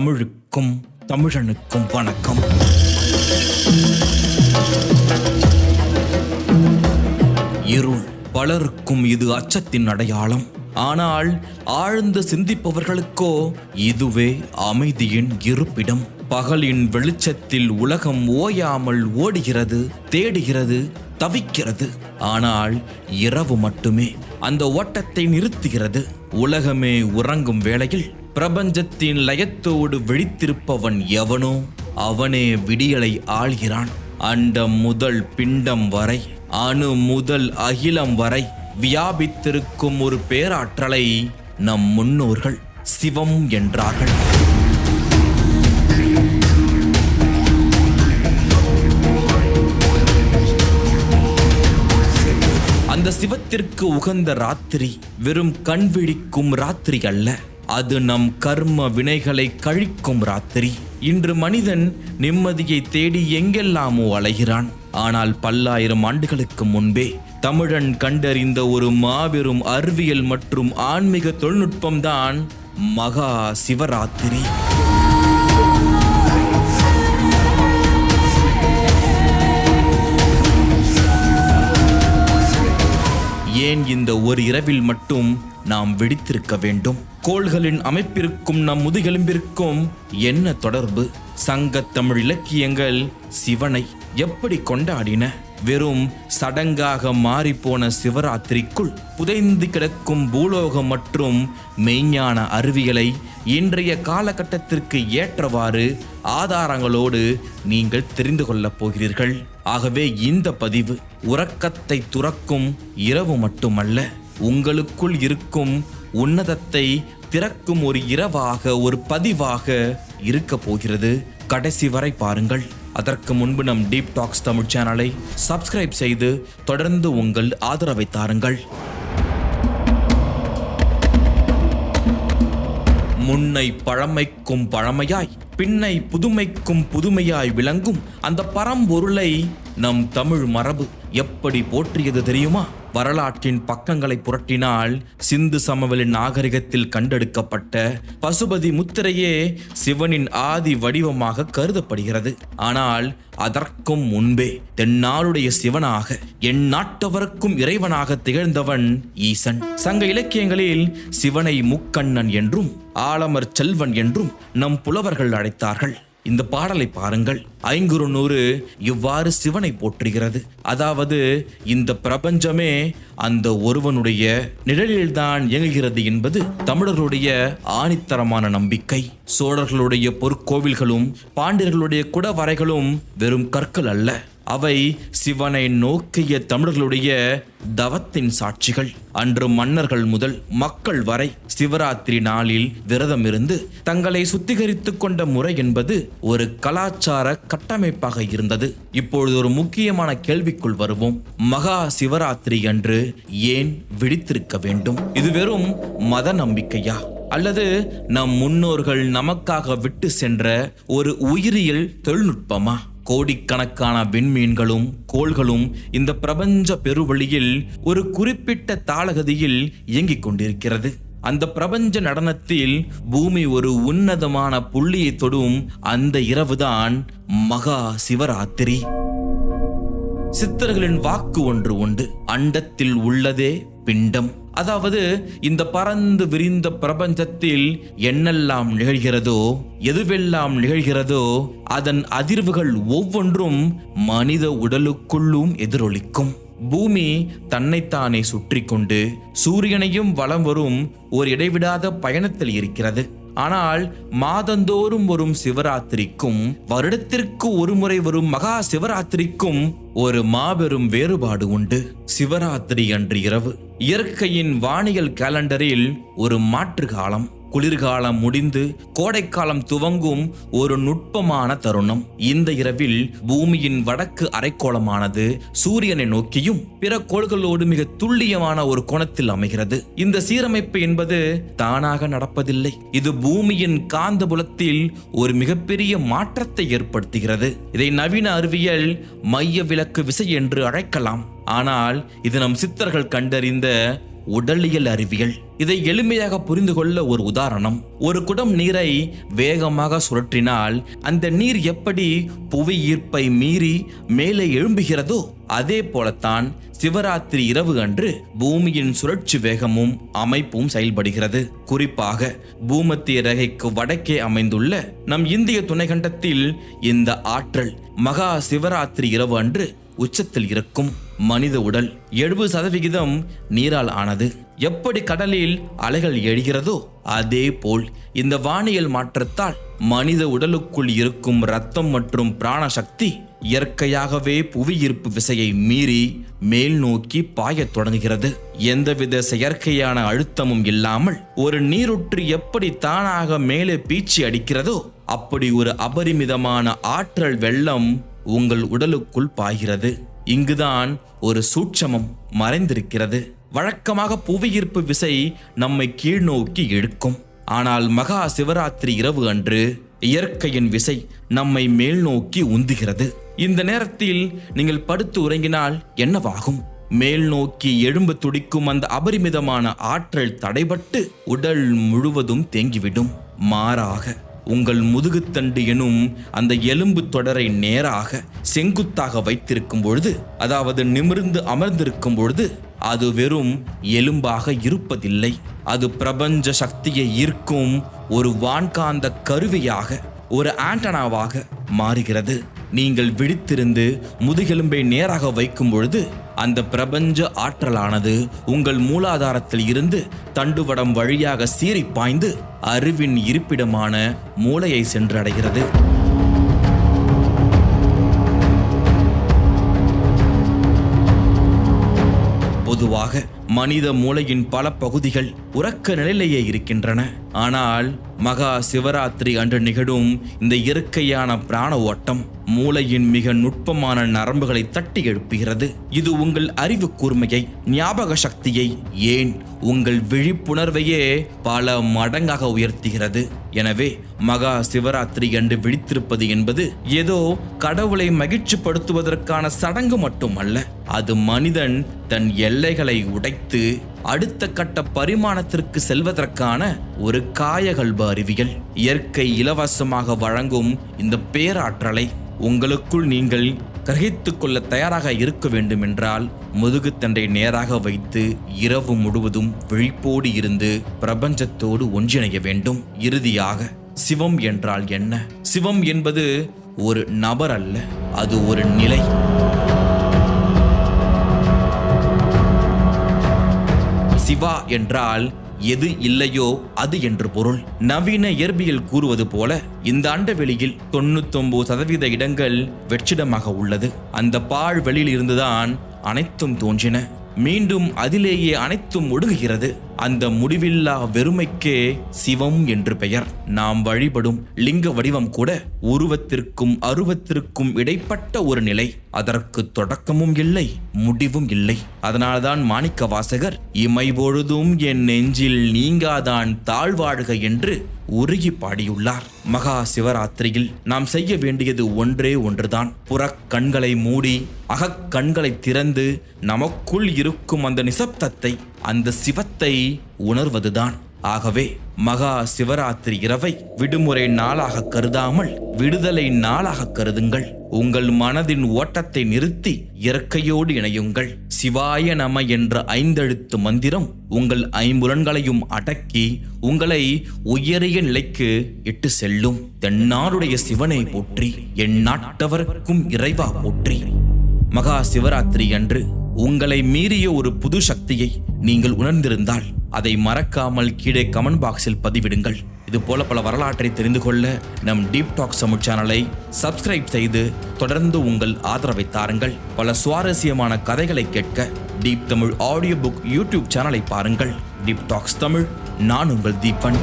தமிழுக்கும் தமிழனுக்கும் வணக்கம். இருள் பலருக்கும் இது அச்சத்தின் அடையாளம். ஆனால் ஆழ்ந்து சிந்திப்பவர்களுக்கோ இதுவே அமைதியின் இருப்பிடம். பகலின் வெளிச்சத்தில் உலகம் ஓயாமல் ஓடுகிறது தேடுகிறது தவிக்கிறது. ஆனால் இரவு மட்டுமே அந்த ஓட்டத்தை நிறுத்துகிறது. உலகமே உறங்கும் வேளையில் பிரபஞ்சத்தின் லயத்தோடு விழித்திருப்பவன் எவனோ அவனே விடியலை ஆள்கிறான். அண்டம் முதல் பிண்டம் வரை அணு முதல் அகிலம் வரை வியாபித்திருக்கும் ஒரு பேராற்றலை நம் முன்னோர்கள் சிவம் என்றார்கள். அந்த சிவத்திற்கு உகந்த ராத்திரி வெறும் கண் விழிக்கும் ராத்திரி அல்ல. அது நம் கர்ம வினைகளை கழிக்கும் ராத்திரி. இன்று மனிதன் நிம்மதியை தேடி எங்கெல்லாமோ அலைகிறான். ஆனால் பல்லாயிரம் ஆண்டுகளுக்கு முன்பே தமிழன் கண்டறிந்த ஒரு மாபெரும் அறிவியல் மற்றும் ஆன்மீக தொழில்நுட்பம்தான் மகா சிவராத்திரி. ஏன் இந்த ஒரு இரவில் மட்டும் நாம் வெடித்திருக்க வேண்டும்? கோள்களின் அமைப்பிற்கும் நம் முதுகெலும்பிற்கும் என்ன தொடர்பு? சங்க தமிழ் இலக்கியங்கள் சிவனை எப்படி கொண்டாடின? வெறும் சடங்காக மாறிப்போன சிவராத்திரிக்குள் புதைந்து கிடக்கும் பூலோகம் மற்றும் மெய்ஞான அறிவியலை இன்றைய காலகட்டத்திற்கு ஏற்றவாறு ஆதாரங்களோடு நீங்கள் தெரிந்து கொள்ளப் போகிறீர்கள். ஆகவே இந்த பதிவு உறக்கத்தை துறக்கும் இரவு மட்டுமல்ல உங்களுக்குள் இருக்கும் உன்னதத்தை திறக்கும் ஒரு இரவாக ஒரு பதிவாக இருக்க போகிறது. கடைசி வரை பாருங்கள். அதற்கு முன்பு நம் டீப் டாக்ஸ் தமிழ் சேனலை சப்ஸ்கிரைப் செய்து தொடர்ந்து உங்கள் ஆதரவை தாருங்கள். முன்னை பழமைக்கும் பழமையாய் பின்னை புதுமைக்கும் புதுமையாய் விளங்கும் அந்த பரம்பொருளை நம் தமிழ் மரபு எப்படி போற்றியது தெரியுமா? வரலாற்றின் பக்கங்களை புரட்டினால் சிந்து சமவெளி நாகரிகத்தில் கண்டெடுக்கப்பட்ட பசுபதி முத்திரையே சிவனின் ஆதி வடிவமாக கருதப்படுகிறது. ஆனால் அதற்கும் முன்பே தென்னாளுடைய சிவனாக என் நாட்டவருக்கும் இறைவனாக திகழ்ந்தவன் ஈசன். சங்க இலக்கியங்களில் சிவனை முக்கண்ணன் என்றும் ஆலமர் செல்வன் என்றும் நம் புலவர்கள் அழைத்தார்கள். இந்த பாடலை பாருங்கள். ஐங்குறுநூறு இவ்வாறு சிவனை போற்றுகிறது. அதாவது இந்த பிரபஞ்சமே அந்த ஒருவனுடைய நிழலில்தான் இயங்குகிறது என்பது தமிழர்களுடைய ஆணித்தரமான நம்பிக்கை. சோழர்களுடைய பொற்கோவில்களும் பாண்டியர்களுடைய குடவரைகளும் வெறும் கற்கள் அல்ல. அவை சிவனை நோக்கிய தமிழர்களுடைய தவத்தின் சாட்சிகள். அன்று மன்னர்கள் முதல் மக்கள் வரை சிவராத்திரி நாளில் விரதம் இருந்து தங்களை சுத்திகரித்து கொண்ட முறை என்பது ஒரு கலாச்சார கட்டமைப்பாக இருந்தது. இப்பொழுது ஒரு முக்கியமான கேள்விக்குள் வருவோம். மகா சிவராத்திரி அன்று ஏன் விழித்திருக்க வேண்டும்? இது வெறும் மத நம்பிக்கையா? அல்லது நம் முன்னோர்கள் நமக்காக விட்டு சென்ற ஒரு உயிரியல் தொழில்நுட்பமா? கோடிக்கணக்கான விண்மீன்களும் கோள்களும் இந்த பிரபஞ்ச பெருவழியில் ஒரு குறிப்பிட்ட தாளகதியில் இயங்கிக் கொண்டிருக்கிறது. அந்த பிரபஞ்ச நடனத்தில் பூமி ஒரு உன்னதமான புள்ளியை தொடும் அந்த இரவுதான் மகா சிவராத்திரி. சித்தர்களின் வாக்கு ஒன்று உண்டு. அண்டத்தில் உள்ளதே பிண்டம். அதாவது இந்த பறந்து விரிந்த பிரபஞ்சத்தில் என்னெல்லாம் நிகழ்கிறதோ எதுவெல்லாம் நிகழ்கிறதோ அதன் அதிர்வுகள் ஒவ்வொன்றும் மனித உடலுக்குள்ளும் எதிரொலிக்கும். பூமி தன்னைத்தானே சுற்றி கொண்டு சூரியனையும் வலம் வரும் ஒரு இடைவிடாத பயணத்தில் இருக்கிறது. ஆனால் மாதந்தோறும் வரும் சிவராத்திரிக்கும் வருடத்திற்கு ஒரு முறை வரும் மகா சிவராத்திரிக்கும் ஒரு மாபெரும் வேறுபாடு உண்டு. சிவராத்திரி அன்று இரவு இயற்கையின் வானியல் கேலண்டரில் ஒரு மாற்று காலம். குளிர்காலம் முடிந்து கோடைக்காலம் துவங்கும் ஒரு நுட்பமான தருணம். இந்த இரவில் பூமியின் வடக்கு அரைக்கோளமானது சூரியனை நோக்கியும் பிற கோள்களோடு மிக துல்லியமான ஒரு கோணத்தில் அமைகிறது. இந்த சீரமைப்பு என்பது தானாக நடப்பதில்லை. இது பூமியின் காந்தபுலத்தில் ஒரு மிகப்பெரிய மாற்றத்தை ஏற்படுத்துகிறது. இதை நவீன அறிவியல் மைய விளக்கு விசை என்று அழைக்கலாம். ஆனால் இது நம் சித்தர்கள் கண்டறிந்த உடலியல் அறிவியல். இதை எளிமையாக புரிந்து கொள்ள ஒரு உதாரணம். ஒரு குடம் நீரை வேகமாக சுழற்றினால் அந்த நீர் எப்படி புவி ஈர்ப்பை மீறி மேலே எழும்புகிறதோ அதே போலத்தான் சிவராத்திரி இரவு அன்று பூமியின் சுழற்சி வேகமும் அமைப்பும் செயல்படுகிறது. குறிப்பாக பூமத்திய ரகைக்கு வடக்கே அமைந்துள்ள நம் இந்திய துணைக்கண்டத்தில் இந்த ஆற்றல் மகா சிவராத்திரி இரவு அன்று உச்சத்தில் இருக்கும். மனித உடல் எழுபது சதவிகிதம் நீரால் ஆனது. எப்படி கடலில் அலைகள் எழுகிறதோ அதே போல் இந்த வானியல் மாற்றத்தால் மனித உடலுக்குள் இருக்கும் ரத்தம் மற்றும் பிராண சக்தி இயற்கையாகவே புவியீர்ப்பு விசையை மீறி மேல் நோக்கி பாயத் தொடங்குகிறது. எந்தவித செயற்கையான அழுத்தமும் இல்லாமல் ஒரு நீருற்று எப்படி தானாக மேலே பீச்சி அடிக்கிறதோ அப்படி ஒரு அபரிமிதமான ஆற்றல் வெள்ளம் உங்கள் உடலுக்குள் பாய்கிறது. இங்குதான் ஒரு சூட்சமம் மறைந்திருக்கிறது. வழக்கமாக புவியீர்ப்பு விசை நம்மை கீழ்நோக்கி இழுக்கும். ஆனால் மகா சிவராத்திரி இரவு அன்று இயற்கையின் விசை நம்மை மேல் நோக்கி உந்துகிறது. இந்த நேரத்தில் நீங்கள் படுத்து உறங்கினால் என்னவாகும்? மேல் நோக்கி எழும்பு துடிக்கும் அந்த அபரிமிதமான ஆற்றல் தடைபட்டு உடல் முழுவதும் தேங்கிவிடும். மாறாக உங்கள் முதுகுத்தண்டு எனும் அந்த எலும்பு தொடரை நேராக செங்குத்தாக வைத்திருக்கும் பொழுது அதாவது நிமிர்ந்து அமர்ந்திருக்கும் பொழுது அது வெறும் எலும்பாக இருப்பதில்லை. அது பிரபஞ்ச சக்தியை ஈர்க்கும் ஒரு வான்காந்த கருவியாக ஒரு ஆண்டனாவாக மாறுகிறது. நீங்கள் விழித்திருந்து முதுகெலும்பை நேராக வைக்கும் பொழுது அந்த பிரபஞ்ச ஆற்றலானது உங்கள் மூலாதாரத்தில் இருந்து தண்டுவடம் வழியாக சீறி பாய்ந்து அறிவின் இருப்பிடமான மூளையை சென்றடைகிறது. பொதுவாக மனித மூளையின் பல பகுதிகள் உறக்க நிலையிலேயே இருக்கின்றன. ஆனால் மகா சிவராத்திரி அன்று நிகழும் இந்த இயற்கையான பிராண ஓட்டம் மூளையின் மிக நுட்பமான நரம்புகளை தட்டி எழுப்புகிறது. இது உங்கள் அறிவு கூர்மையை ஞாபக சக்தியை ஏன் உங்கள் விழிப்புணர்வையே பல மடங்காக உயர்த்துகிறது. எனவே மகா சிவராத்திரி அன்று விழித்திருப்பது என்பது ஏதோ கடவுளை மகிழ்ச்சிப்படுத்துவதற்கான சடங்கு மட்டுமல்ல. அது மனிதன் தன் எல்லைகளை உடைத்து அடுத்த கட்ட பரிமாணத்திற்கு செல்வதற்கான ஒரு காயகல்ப அறிவியல். இயற்கை இலவசமாக வழங்கும் இந்த பேராற்றலை உங்களுக்குள் நீங்கள் கிரகித்து கொள்ள தயாராக இருக்க வேண்டுமென்றால் முதுகுத்தண்டை நேராக வைத்து இரவு முழுவதும் விழிப்போடு இருந்து பிரபஞ்சத்தோடு ஒன்றிணைய வேண்டும். இறுதியாக சிவம் என்றால் என்ன? சிவம் என்பது ஒரு நபர் அல்ல அது ஒரு நிலை. சிவா என்றால் எது இல்லையோ அது என்று பொருள். நவீன இயற்பியல் கூறுவது போல இந்த அண்டவெளியில் தொண்ணூத்தொன்பது சதவீத இடங்கள் வெற்றிடமாக உள்ளது. அந்த பாழ் வெளியில் இருந்துதான் அனைத்தும் தோன்றின. மீண்டும் அதிலேயே அனைத்தும் ஒடுங்குகிறது அந்த முடிவில்லா வெறுமைக்கே சிவம் என்று பெயர். நாம் வழிபடும் லிங்க வடிவம் கூட உருவத்திற்கும் அருவத்திற்கும் இடைப்பட்ட ஒரு நிலை. அதற்கு தொடக்கமும் இல்லை முடிவும் இல்லை. அதனால்தான் மாணிக்க வாசகர் இமை பொழுதும் என் நெஞ்சில் நீங்காதான் தாழ்வாழ்க என்று உருகி பாடியுள்ளார். மகா சிவராத்திரியில் நாம் செய்ய வேண்டியது ஒன்றே ஒன்றுதான். புறக் கண்களை மூடி அகக் கண்களை திறந்து நமக்குள் இருக்கும் அந்த நிசப்தத்தை அந்த சிவத்தை உணர்வதுதான். ஆகவே மகா சிவராத்திரி இரவை விடுமுறை நாளாக கருதாமல் விடுதலை நாளாக கருதுங்கள். உங்கள் மனதின் ஓட்டத்தை நிறுத்தி இயற்கையோடு இணையுங்கள். சிவாய நம என்ற ஐந்தெழுத்து மந்திரம் உங்கள் ஐம்புலன்களையும் அடக்கி உங்களை உயரிய நிலைக்கு இட்டு செல்லும். தென்னாருடைய சிவனை போற்றி என் நாட்டவருக்கும் இறைவா போற்றி. மகா சிவராத்திரி அன்று உங்களை மீறிய ஒரு புது சக்தியை நீங்கள் உணர்ந்திருந்தால் அதை மறக்காமல் கீழே கமெண்ட் பாக்ஸில் பதிவிடுங்கள். இது போல பல வரலாற்றை தெரிந்து கொள்ள நம் டீப் டாக் சமூக சேனலை சப்ஸ்கிரைப் செய்து தொடர்ந்து உங்கள் ஆதரவை தாருங்கள். பல சுவாரஸ்யமான கதைகளை கேட்க deep Tamil audio book YouTube சேனலை பாருங்கள். டீப் டாக்ஸ் தமிழ் நான் உங்கள் தீபன்.